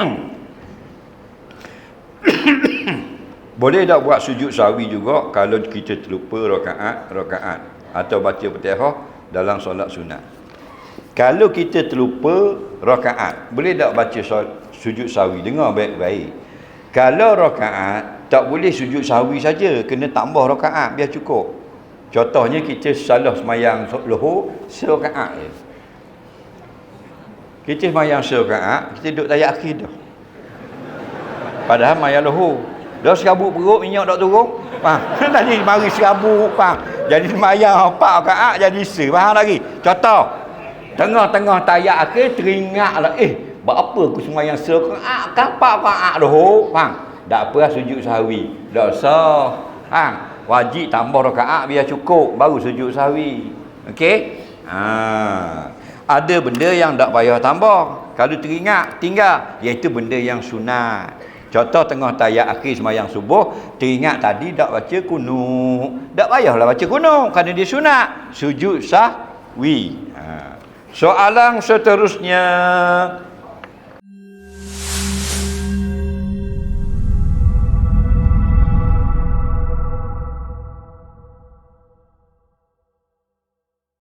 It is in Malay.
Boleh tak buat sujud sawi juga kalau kita terlupa rakaat rakaat atau baca Fatihah dalam solat sunat. Kalau kita terlupa rakaat, boleh tak baca sujud sawi dengar baik-baik. Kalau rakaat tak boleh sujud sawi saja, kena tambah rakaat biar cukup. Contohnya kita salah semayang lohur serakaat je. Kita semayang serakaat, kita duduk tayat akhir dah. Padahal mayang lohur Dah serabut perut minyak tak turun. Faham? Tadi mari serabut, faham? Jadi semayang empat rakaat jadi se. Faham lagi? Contoh. Tengah-tengah tayak akhir teringatlah eh buat apa aku semayang se rakaat kan empat rakaat dah. Faham? Tak apa lah sujud sahwi. Tak usah. Faham? Wajib tambah rakaat biar cukup baru sujud sahwi. Okey? Ha. Ada benda yang tak payah tambah. Kalau teringat tinggal iaitu benda yang sunat. Contoh tengah tayat akhir semayang subuh, teringat tadi tak baca kunuk. Tak payahlah baca kunuk kerana dia sunat. Sujud sahwi. Ha. Soalan seterusnya,